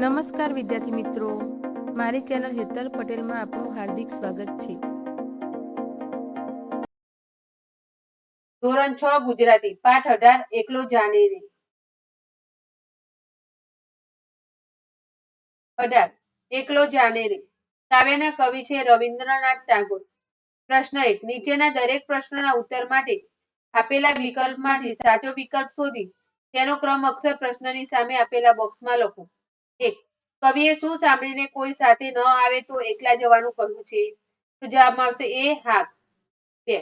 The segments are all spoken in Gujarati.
નમસ્કાર વિદ્યાર્થી મિત્રો. મારી ચેનલ હેતલ પટેલમાં આપનું હાર્દિક સ્વાગત છે. ધોરણ છ, ગુજરાતી. પાઠ અઢાર, એકલો જાણે રે. અઢાર, એકલો જાણે રે. કાવ્યના કવિ છે રવિન્દ્રનાથ ટાગોર. પ્રશ્ન એક, નીચેના દરેક પ્રશ્નના ઉત્તર માટે આપેલા વિકલ્પમાંથી સાચો વિકલ્પ શોધી તેનો ક્રમ અક્ષર પ્રશ્નની સામે આપેલા બોક્સમાં લખો. એક. કવિએ શું સાંભળીને કોઈ સાથે ન આવે તો એકલા જવાનું કહ્યું છે? તો જવાબમાં આવશે એ હા બે.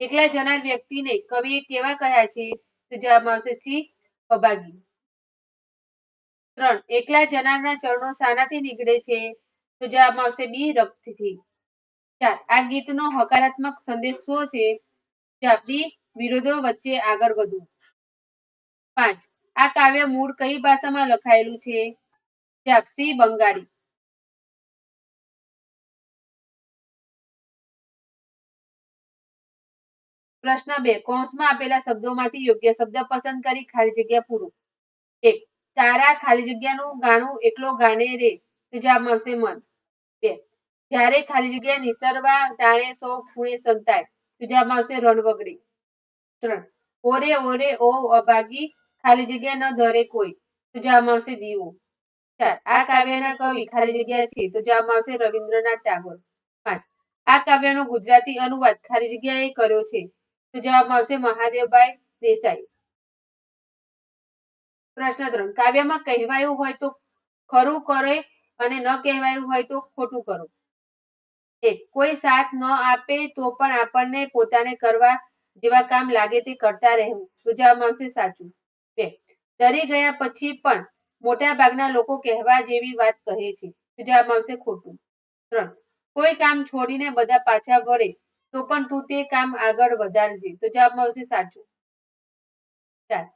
એકલા જનાર વ્યક્તિને કવિએ કેવા કહ્યા છે? તો જવાબમાં આવશે સી. અભાગી. ત્રણ. એકલા જનારના ચરણો શાનાથી નીકળે છે? તો જવાબમાં આવશે બી રક્તથી. ચાર. આ ગીતનો હકારાત્મક સંદેશ શું છે? જવાબ વિરોધો વચ્ચે આગળ વધવું. પાંચ. આ કાવ્ય મૂળ કઈ ભાષામાં લખાયેલું છે? સી બંગાળી પ્રશ્ન બે. કૌંસમાં આપેલા શબ્દોમાંથી યોગ્ય શબ્દ પસંદ કરી ખાલી જગ્યા પૂરું. એક. તારા ખાલી જગ્યાનું ગાણું એકલો ગાને રે. જવાબ મળશે મન. બે. જ્યારે ખાલી જગ્યા નિસરવા ટાણે સો ખૂણે સંતાય. તો જવાબ મળશે રણવગડી ત્રણ. ઓરે ઓરે ઓ અભાગી ખાલી જગ્યા ન ધરે કોઈ. તો જવાબ મળશે દીવો. આ કાવ્યના કવિ ખાલી જગ્યા છે. તો જવાબ આવશે રવિન્દ્રનાથ ટાગોર. પાંચ. આ કાવ્યનો ગુજરાતી અનુવાદ ખાલી જગ્યાએ કર્યો છે. તો જવાબ આવશે મહાદેવભાઈ દેસાઈ. પ્રશ્ન ત્રણ. કાવ્યમાં કહેવાયું હોય તો ખરું કરે અને ન કહેવાયું હોય તો ખોટું કરો. એક. કોઈ સાથ ન આપે તો પણ આપણને પોતાને કરવા જેવા કામ લાગે તે કરતા રહેવું. તો જવાબ આવશે સાચું. બે. ડરી ગયા પછી પણ મોટા ભાગના લોકો કહેવા જેવી વાત કહે છે. જવાબ આવશે ખોટું. ત્રણ, કોઈ કામ છોડીને બધા પાછા વળે, તો પણ તું તે કામ આગળ વધારજે. તો જવાબ આવશે સાચું. ચાર,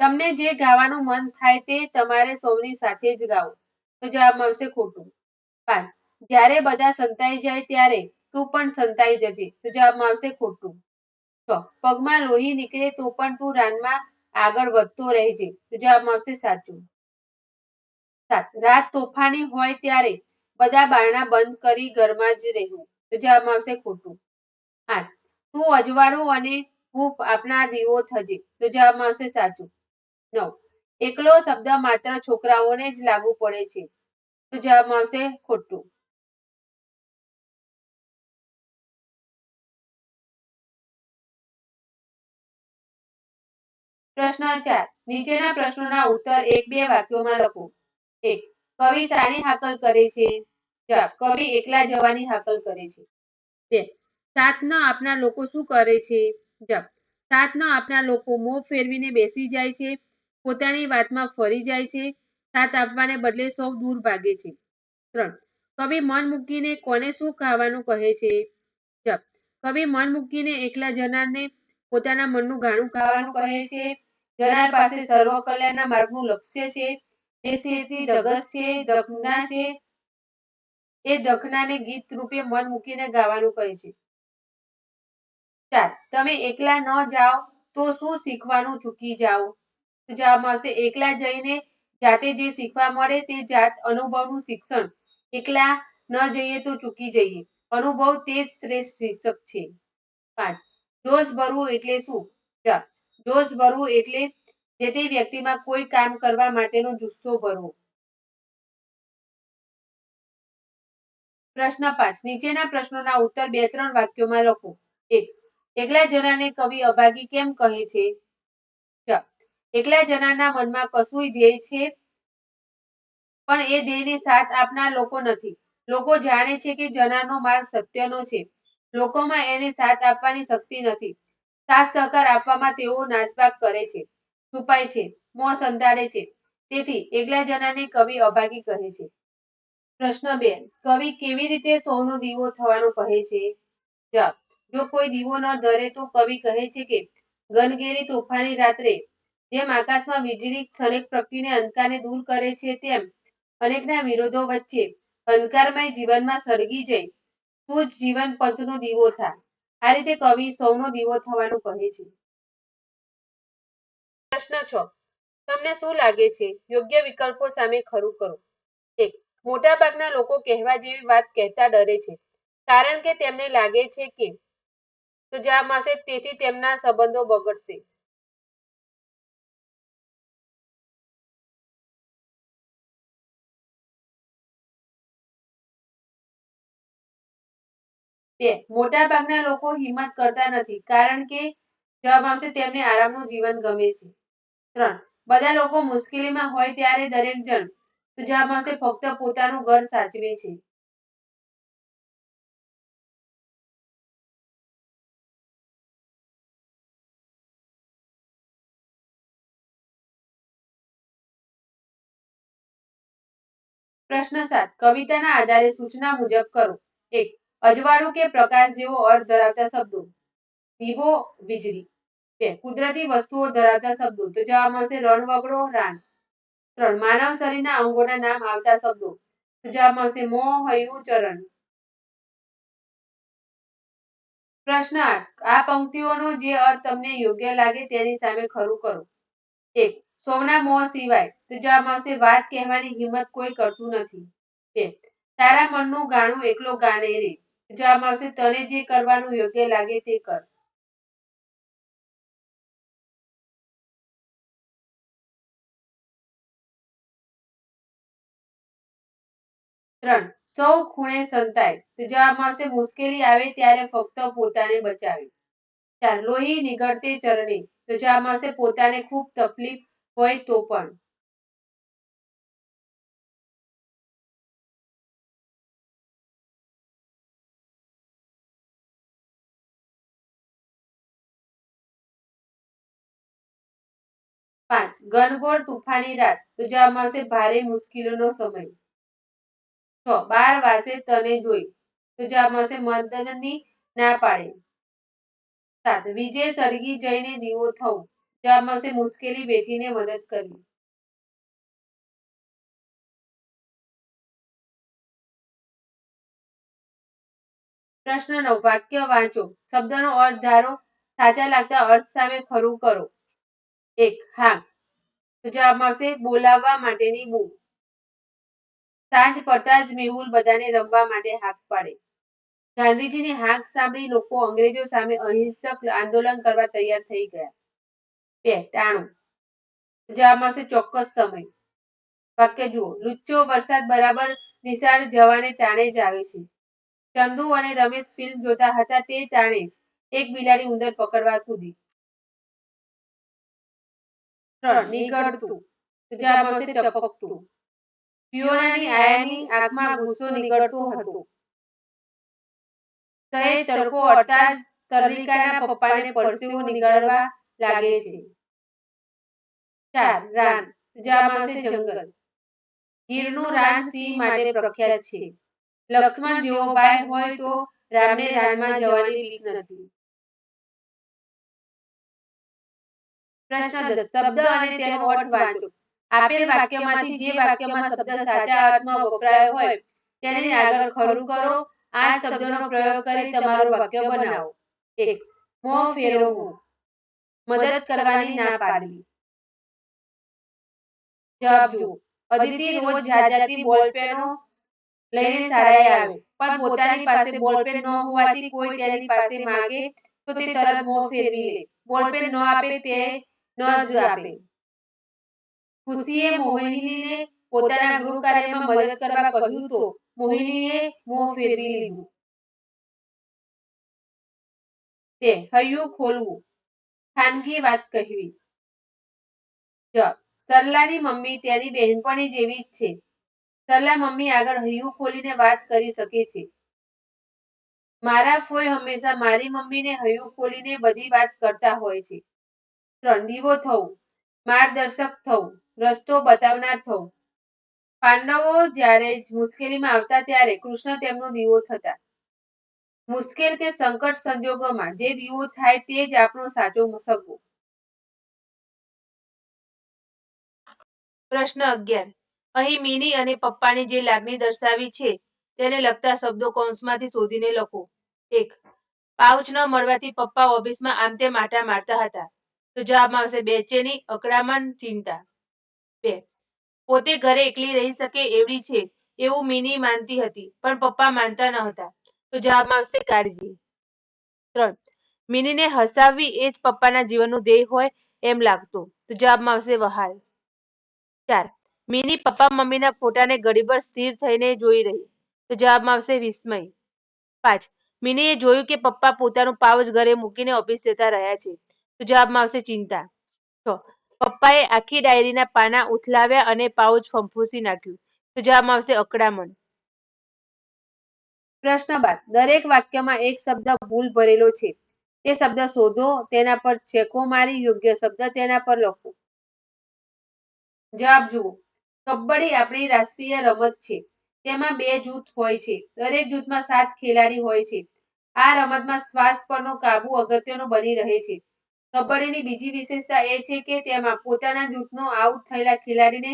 તમને જે ગાવાનું મન થાય તે તમારે સૌની સાથે જ ગાઓ. તો જવાબ આવશે ખોટું. પાંચ, જ્યારે બધા સંતાઈ જાય ત્યારે તું પણ સંતાઈ જજે. તો જવાબ આવશે ખોટું. છ, પગમાં લોહી નીકળે તો પણ તું રાનમાં આગળ વધતો રહેજે. તો જવાબ આવશે સાચું. રાત તોફાની હોય ત્યારે બધા બારણા બંધ કરી ઘરમાં જ રહેવું. તો જવાબ આવશે ખોટું. આઠ. તું અજવાળો અને ભૂપ આપના દીવો થજે. તો જવાબ આવશે સાચું. નવ. એકલો શબ્દ માત્ર છોકરાઓને જ લાગુ પડે છે. તો જવાબ આવશે ખોટું. પ્રશ્ન ચાર. નીચેના પ્રશ્નોના ઉત્તર એક બે વાક્યોમાં લખો. એક કવિ સાની હાકલ કરે છે. જવાબ કવિ એકલા જવાની હાકલ કરે છે. બે, સાથ ન આપનાર લોકો શું કરે છે? જવાબ સાથ ન આપનાર લોકો મોં ફેરવીને બેસી જાય છે. પોતાની વાતમાં ફરી જાય છે. સાથ આપવાને બદલે સૌ દૂર ભાગે છે. ત્રણ, કવિ મન મૂકીને કોને શું ખાવાનું કહે છે? જવાબ કવિ મન મૂકીને એકલા જનારને પોતાના મનનું ગાણું ખાવાનું કહે છે. જનાર પાસે સર્વ કલ્યાણના માર્ગનું લક્ષ્ય છે. એ દખનાને ગીત રૂપે મન મૂકીને ગાવાનું કહે છે. ચાર તમે એકલા ન જાઓ તો શું શીખવાનું ચૂકી જાઓ? જવાબ આવશે એકલા જઈને જાતે જે શીખવા મળે તે જાત અનુભવનું શિક્ષણ. એકલા ન જઈએ તો ચૂકી જઈએ. અનુભવ તે જ શ્રેષ્ઠ શિક્ષક છે. પાંચ જોશ ભરવું એટલે શું? જોશ ભરવું એટલે જે તે વ્યક્તિમાં કોઈ કામ કરવા માટેનો જુસ્સો ભરવો. પ્રશ્ન પાંચ. નીચેના પ્રશ્નોના ઉત્તર બે ત્રણ વાક્યોમાં લખો. એક. એકલા જનાને કવિ અભાગી કેમ કહે છે? એકલા જનાના મનમાં કશું ધ્યેય છે? પણ એ ધ્યેયને સાથ આપનાર લોકો નથી. લોકો જાણે છે કે જનાનો માર્ગ સત્યનો છે. લોકોમાં એને સાથ આપવાની શક્તિ નથી. સાથ સહકાર આપવામાં તેઓ નાસભાગ કરે છે. છુપાય છે, મોં સંતાડે છે. તેથી એકલા જણાને કવિ અભાગી કહે છે. પ્રશ્ન બે, કવિ કેવી રીતે સૌનો દીવો થવાનું કહે છે? જો કોઈ દીવો ન ધરે તો કવિ કહે છે કે ગનગેરી તોફાની રાત્રે, જેમ આકાશમાં વીજળી ક્ષણિક પ્રકૃતિને અંધકારને દૂર કરે છે તેમ અનેકના વિરોધો વચ્ચે અંધકારમય જીવનમાં સળગી જઈ તું જ જીવન પંથનો દીવો થા આ રીતે કવિ સૌનો દીવો થવાનું કહે છે. પ્રશ્ન છ. તમને શું લાગે છે? યોગ્ય વિકલ્પો સામે ખરું કરો. મોટાભાગના લોકો કહેવા જેવી વાત કહેતા ડરે છે. કારણ કે તેમને લાગે છે કે તો જવાબ મળશે તેથી તેમના સંબંધો બગડશે. બે, મોટાભાગના લોકો હિંમત કરતા નથી. કારણ કે જવાબ આવશે તેમને આરામનું જીવન ગમે છે. ત્રણ, બધા લોકો મુશ્કેલીમાં હોય ત્યારે દરેક જણ જવાબ આવશે ફક્ત પોતાનું ઘર સાચવે છે. પ્રશ્ન સાત, કવિતાના આધારે સૂચના મુજબ કરો. એક, અજવાળું કે પ્રકાશ જેવો અર્થ ધરાવતા શબ્દો. દીવો, વીજળી. બે કુદરતી વસ્તુઓ ધરાવતા શબ્દો. તો જવાબ આવશે રણવગડો રાન. ત્રણ, માનવ શરીરના અંગોના નામ આવતા શબ્દો. તો જવાબ આવશે મોં હૈયું, ચરણ. પ્રશ્ન આઠ. આ પંક્તિઓનો જે અર્થ તમને યોગ્ય લાગે તેની સામે ખરું કરો. એક સૌના મોહ સિવાય. તો જવાબ આવશે વાત કહેવાની હિંમત કોઈ કરતું નથી. બે, તારા મનનું ગાણું એકલો ગાને રે. જવાબ આવશે તને જે કરવાનું યોગ્ય લાગે તે કર. ત્રણ. સૌ ખૂણે સંતાય. તો મુશ્કેલી આવે ત્યારે પોતાને પાંચ. ઘનઘોર તુફાની રાત. તો જવાબ માસે ભારે મુશ્કેલીનો સમય. બાર વાસે તને જોઈ. તો જવાબ મળશે મદદની ના પાડે. સાત, વિજય સળગી જઈને દીવો થવું. જવાબ મળશે મુશ્કેલી વેઠીને મદદ કરવી પ્રશ્ન નવ વાક્ય વાંચો. શબ્દનો અર્થ ધારો. સાચા લાગતા અર્થ સામે ખરું કરો. એક, હા. તો જવાબ આવશે બોલાવવા માટેની બૂમ. સાંજ પડતા જ મેહુલ બધાને રમવા માટે હાક પાડે. ગાંધીજીની હાક સાંભળી લોકો અંગ્રેજો સામે અહિંસક આંદોલન કરવા તૈયાર થઈ ગયા. બે, ટાણું. જવાબ મળશે ચોક્કસ સમય. વાક્ય જુઓ, લુચ્ચો વરસાદ બરાબર નિશાળ જવાને ટાણે જ આવે છે. ચંદુ અને રમેશ ફિલ્મ જોતા હતા તે ટાણે જ એક બિલાડી ઉંદર પકડવા કૂદી. નીકળતું. મળશે ટપકતું. ફિયોનાની આયાની આંખમાં ગુસ્સો નીકળતો હતો. સહેજ તડકો અડતા જ તરલિકાના પપ્પાને પરસેવો નીકળવા લાગે છે. ચાર રાન જામાસે જંગલ. ગીરનું રાન સિંહ માટે પ્રખ્યાત છે. લક્ષ્મણ જેવો ભાઈ હોય તો રામને રાનમાં જવાની બીક નથી. પ્રશ્ન દસ, શબ્દ અને તેનો અર્થ વાંચો. આપેલ વાક્યમાંથી જે વાક્યમાં શબ્દ સાચા અર્થમાં વપરાયો હોય, તેને આગળ ખરું કરો. આ શબ્દનો પ્રયોગ કરી તમારું વાક્ય બનાવો. એક, મો ફેરવવું. મદદ કરવાની ના પાડવી. જવાબ જુઓ. અદિતિ રોજ જાજાતી બોલપેનો લઈને શાળાએ આવે, પણ પોતાની પાસે બોલપેન ન હોવાથી કોઈ તેની પાસે માંગે તો તે તરત મોં ફેરવી લે. બોલપેન ન આપે તે ન જ આપે. ખુશીએ મોહિનીને પોતાના ગૃહ કાર્યમાં મદદ કરવા કહ્યું તો મોહિનીએ મોં ફેરવી લીધું. તે હૈયું ખોલવું. ખાનગી વાત કહેવી. સરલાની મમ્મી તેની બહેનપણી જેવી જ છે. સરલા મમ્મી આગળ હૈયું ખોલીને વાત કરી શકે છે. મારા ફોય હંમેશા મારી મમ્મીને હૈયું ખોલીને બધી વાત કરતા હોય છે. ત્રણ દીવો થવું. માર્ગદર્શક થવું. રસ્તો બતાવનાર થવું પાંડવો જ્યારે મુશ્કેલીમાં આવતા ત્યારે કૃષ્ણ તેમનો દીવો થતા. મુશ્કેલ કે સંકટ સંજોગોમાં જે દીવો થાય તે જ આપણો સાચો સગો પ્રશ્ન અગિયાર. અહીં મિની અને પપ્પાની જે લાગણી દર્શાવી છે તેને લગતા શબ્દો કૌંસમાંથી શોધીને લખો. એક. પાઉચ ન મળવાથી પપ્પા ઓફિસમાં આમ તેમ આટા મારતા હતા. તો જવાબમાં આવશે બેચેની અકળામણ ચિંતા. બે પોતે ઘરે એકલી રહી શકે એવડી છે, એવું મિની માનતી હતી, પણ પપ્પા માનતા ન હતા. તો જવાબમાં આવશે કાળજી. ત્રણ. મિનીને હસાવવી એ જ પપ્પાના જીવનનું ધ્યેય હોય એમ લાગતું. તો જવાબમાં આવશે વહાલ. ચાર. મિની પપ્પા મમ્મીના ફોટાને ઘડીભર સ્થિર થઈને જોઈ રહી. તો જવાબમાં આવશે વિસ્મય. પાંચ. મિનીએ જોયું કે પપ્પા પોતાનું પાઉચ ઘરે મૂકીને ઓફિસ જતા રહ્યા છે. તો જવાબમાં આવશે ચિંતા. છ. પપ્પાએ આખી ડાયરીના પાના ઉથલાવ્યા અને પાઉચ ફંફૂસી નાખ્યું. તો જવાબ આવશે અકડામણ પ્રશ્ન બાદ દરેક વાક્યમાં એક શબ્દ ભૂલ ભરેલો છે. તે શબ્દ શોધો, તેના પર ચેકો મારી, યોગ્ય શબ્દ તેના પર લખો. જવાબ જુઓ. કબડ્ડી આપણી રાષ્ટ્રીય રમત છે. તેમાં બે જૂથ હોય છે. દરેક જૂથમાં સાત ખેલાડી હોય છે. આ રમતમાં શ્વાસ પરનો કાબુ અગત્યનો બની રહે છે. કબડ્ડીની બીજી વિશેષતા એ છે કે તેમાં પોતાના જૂથનો આઉટ થયેલા ખેલાડીને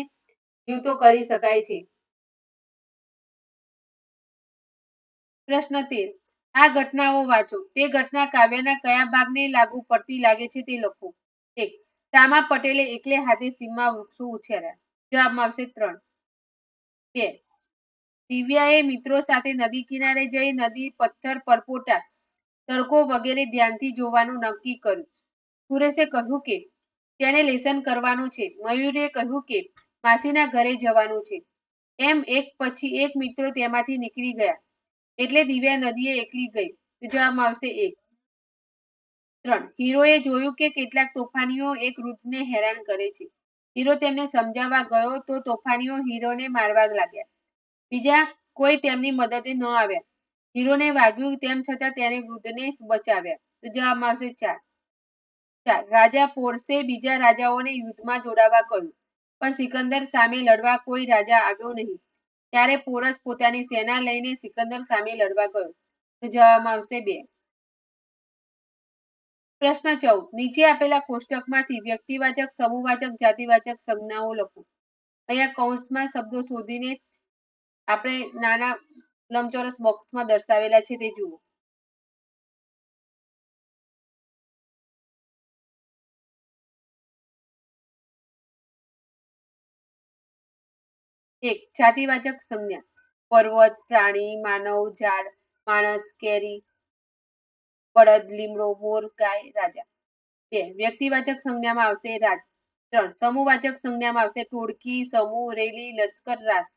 જીવતો કરી શકાય છે. પ્રશ્ન તેર. આ ઘટનાઓ વાંચો. તે ઘટના કાવ્યના કયા ભાગને લાગુ પડતી લાગે છે તે લખો. એક. સામા પટેલે એકલે હાથે સીમમાં વૃક્ષો ઉછેર્યા. જવાબમાં આવશે ત્રણ. બે. દિવ્યાએ મિત્રો સાથે નદી કિનારે જઈ નદી પથ્થર પરપોટા, તડકો વગેરે ધ્યાનથી જોવાનું નક્કી કર્યું. સુરેશે કહ્યું કે, તેને લેસન કરવાનું છે. મયુરે કહ્યું કે, માસીના ઘરે જવાનું છે. એમ એક પછી એક મિત્રો તેમાંથી નીકળી ગયા. એટલે દિવ્યા નદીએ એકલી ગઈ. જવાબમાં આવશે એક. ત્રણ. હીરોએ જોયું કે કેટલાક તોફાનીઓ એક વૃદ્ધને હેરાન કરે છે. હીરો તેમને સમજાવવા ગયો તો તોફાનીઓ હીરોને મારવા લાગ્યા. બીજા કોઈ તેમની મદદે ન આવ્યા. હીરોને વાગ્યું તેમ છતાં તેને વૃદ્ધને બચાવ્યા. તો જવાબમાં આવશે ચાર. ચાર રાજા પોરસે બીજા રાજાઓને યુદ્ધમાં જોડાવા કહ્યું, પણ સિકંદર સામે લડવા કોઈ રાજા આવ્યો નહીં. ત્યારે પોરસ પોતાની સેના લઈને સિકંદર સામે લડવા ગયો. તો જવાબમાં આવશે બે. પ્રશ્ન ચૌદ. નીચે આપેલા કોષ્ટકમાંથી વ્યક્તિવાચક સમૂહવાચક જાતિવાચક સંજ્ઞાઓ લખો. અહીંયા કૌંસમાં શબ્દો શોધીને આપણે નાના લંબચોરસ બોક્સમાં દર્શાવેલા છે તે જુઓ. એક જાતિવાચક સંજ્ઞા. પર્વત, પ્રાણી, માનવ, ઝાડ, માણસ, કેરી, બળદ, લીમડો, મોર, ગાય, રાજા. બે, વ્યક્તિવાચક સંજ્ઞામાં આવશે રાજ. ત્રણ સમૂહવાચક સંજ્ઞામાં આવશે ટોળકી, સમૂહ, રેલી, લશ્કર, રાસ.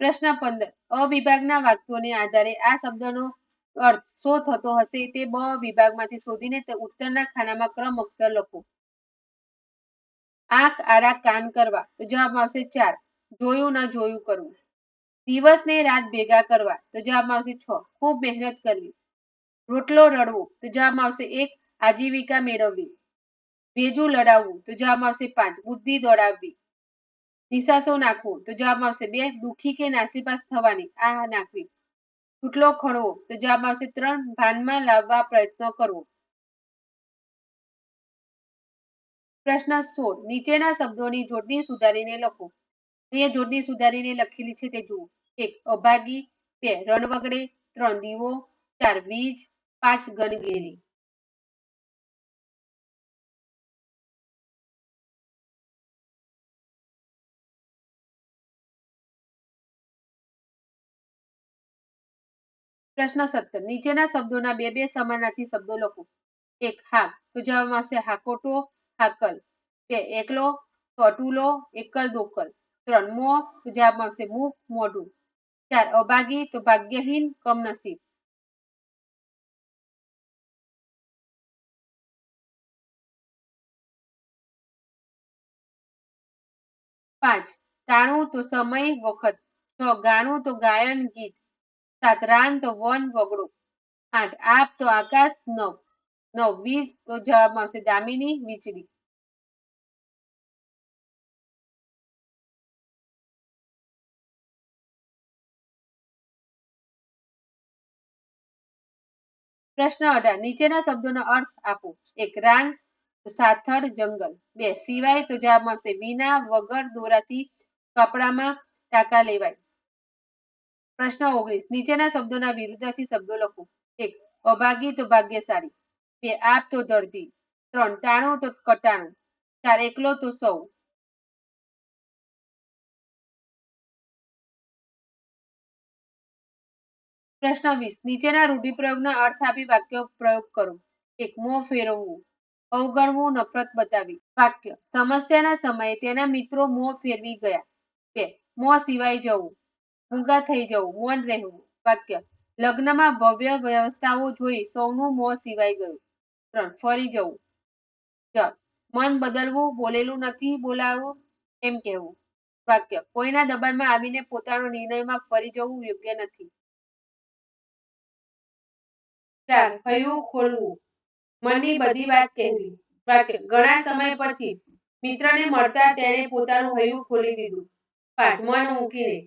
પ્રશ્ન પંદર. અવિભાગના વિભાગના વાક્યોને આધારે આ શબ્દનો અર્થ શો થતો હશે તે બ વિભાગમાંથી શોધીને તે ઉત્તરના ખાનામાં ક્રમ અક્ષર લખો. આંખ, આડા, કાન કરવા. તો જવાબ આવશે ચાર. જોયું ન જોયું કરવું. દિવસ ને રાત ભેગા કરવા. તો જવાબ આવશે છ. ખૂબ મહેનત કરવી. રોટલો રડવો. તો જવાબ આવશે એક. આજીવિકા મેળવવી. ભેજું લડાવવું. તો જવાબ આવશે પાંચ. બુદ્ધિ દોડાવવી. નિશાસો નાખવો. તો જવાબ આવશે બે. દુખી કે નાસીપાસ થવાની. આ નાખવી. છૂટલો ખણવો તો જવાબ આવશે ત્રણ ભાનમાં લાવવા પ્રયત્ન કરવો. પ્રશ્ન સોળ, નીચેના શબ્દોની જોડણી સુધારીને લખો. અહીંયા જોડણી સુધારીને લખેલી છે તે જુઓ. એક, અભાગી, બે રણ વગડે ત્રણ દીવો, ચાર, વીજ, પાંચ ગનગેરી પ્રશ્ન સત્તર નીચેના શબ્દોના બે બે સમાનાર્થી શબ્દો લખો. એક, હાક. તો જવાબમાં આવશે હાકોટો, હાકલ. બે, એકલો તો એકલ, દોકલ. ત્રણ, મો. તો જવાબમાં આવશે મુખ મોઢું. ચાર, અભાગી. તો ભાગ્યહીન, કમનસીબ. પાંચ ટાણું તો સમય વખત. છ, ગાણું તો ગાયન ગીત. સાત રાન તો વન વગડો. આઠ, આપ તો આકાશ નવ નવ વીસ તો જવાબમાં આવશે દામિની વીજળી. પ્રશ્ન અઢાર, નીચેના શબ્દોનો અર્થ આપો. એક રાન સાથળ જંગલ. બે, સિવાય તો જવાબમાં આવશે વિના વગર દોરાથી કપડામાં ટાંકા લેવાય. પ્રશ્ન ઓગણીસ. નીચેના શબ્દોના વિરુદ્ધાર્થી શબ્દો લખો. એક, અભાગી તો ભાગ્યશાળી. બે, આપ તો દર્દી. ત્રણ, ટાણું તો કટાણું. ચાર, એકલો તો સૌ. પ્રશ્ન વીસ. નીચેના રૂઢિપ્રયોગના અર્થ આપી વાક્ય પ્રયોગ કરો. એક, મોં ફેરવવું. અવગણવું, નફરત બતાવી. વાક્ય. સમસ્યાના સમયે તેના મિત્રો મોં ફેરવી ગયા. બે, મોં સિવાય જવું. મૂંગા થઈ જવું, મૌન રહેવું, વાક્ય. લગ્નમાં ભવ્ય વ્યવસ્થાઓ જોઈ સૌનું મોં સિવાય ગયું. ત્રણ, ફરી જવું. ચાર, મન બદલવું, બોલેલું નથી, બોલાવું, એમ કહેવું. વાક્ય, કોઈના દબાણમાં આવીને પોતાનો નિર્ણયમાં ફરી જવું યોગ્ય નથી. ચાર, હૈયું ખોલવું. મનની બધી વાત કહેવી. વાક્ય, ઘણા સમય પછી મિત્રને મળતા તેણે પોતાનું હૈયું ખોલી દીધું. પાંચ, મન મૂકીને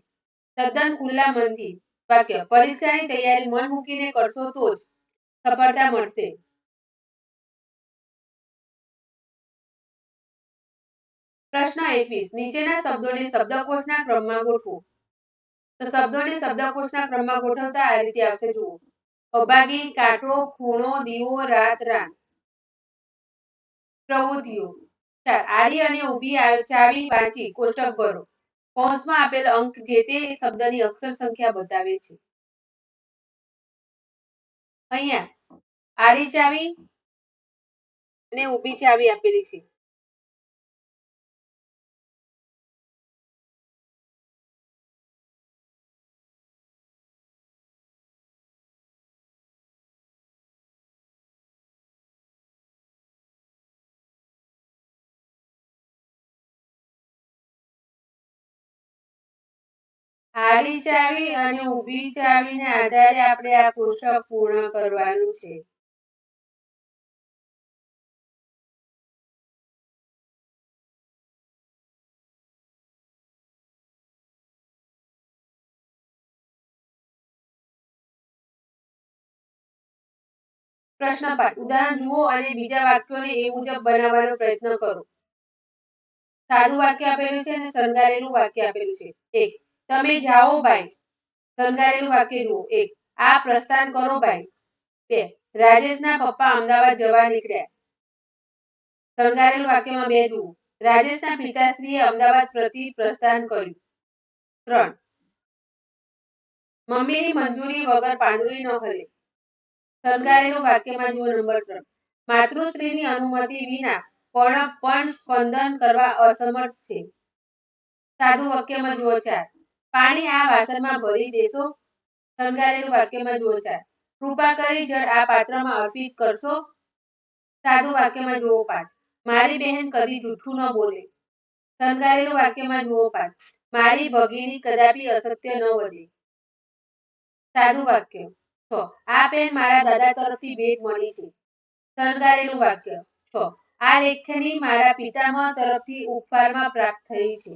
તદ્દન ખુલ્લા મનથી વાક્ય, પરીક્ષાની તૈયારી મન મૂકીને કરશો તો જ સફળતા મળશે. પ્રશ્ન એકવીસ, નીચેના શબ્દોને શબ્દકોશના ક્રમમાં ગોઠવો. તો શબ્દોને શબ્દકોશના ક્રમમાં ગોઠવતા આ રીતે આવશે, જુઓ. અભાગી કાંટો ખૂણો, દીવો, રાત રાત પ્રવૃત્તિઓ. ચાર, આડી અને ઊભી ચાવી વાંચી કોષ્ટક ભરો. કૌંસમાં આપેલ અંક જે તે શબ્દની અક્ષર સંખ્યા બતાવે છે. અહીંયા આડી ચાવી અને ઊભી ચાવી આપેલી છે. આડી ચાવી અને ઊભી ચાવીને આધારે આપણે આ કોષ્ટક પૂર્ણ કરવાનું છે. પ્રશ્ન પાંચ ઉદાહરણ જુઓ અને બીજા વાક્યોને એ મુજબ બનાવવાનો પ્રયત્ન કરો. સાદું વાક્ય આપેલું છે અને શણગારેલું વાક્ય આપેલું છે. એક તમે જાઓ ભાઈ. શણગારેલું વાક્ય જુઓ. એક, આ પ્રસ્થાન કરો ભાઈ. બે, રાજેશના પપ્પા અમદાવાદ જવા નીકળ્યા. શણગારેલું વાક્યમાં બે જુઓ. રાજેશના પિતાશ્રીએ અમદાવાદ પ્રતિ પ્રસ્થાન કર્યું. ત્રણ, મમ્મીની મંજૂરી વગર પાંદડી ન હલે. શણગારેલું વાક્યમાં જુઓ નંબર ત્રણ. માતૃશ્રીની અનુમતિ વિના પણ પણ સ્પંદન કરવા અસમર્થ છે. સાદું વાક્યમાં જુઓ ચાર. પાણી આ વાસણમાં ભરી દેશો. શણગારેલું વાક્યમાં જુઓ ચાર કૃપા કરી જળ આ પાત્રમાં અર્પિત કરશો. સાદું વાક્યમાં જુઓ પાંચ મારી બહેન કદી જૂઠું ન બોલે. શણગારેલું વાક્યમાં જુઓ પાંચ મારી ભગીની કદાપી અસત્ય ન વધે. સાદું વાક્ય. છ. આ પેન મારા દાદા તરફથી ભેટ મળી છે. શણગારેલું વાક્ય. છ. આ લેખની મારા પિતામહ તરફથી ઉપહારમાં પ્રાપ્ત થઈ છે.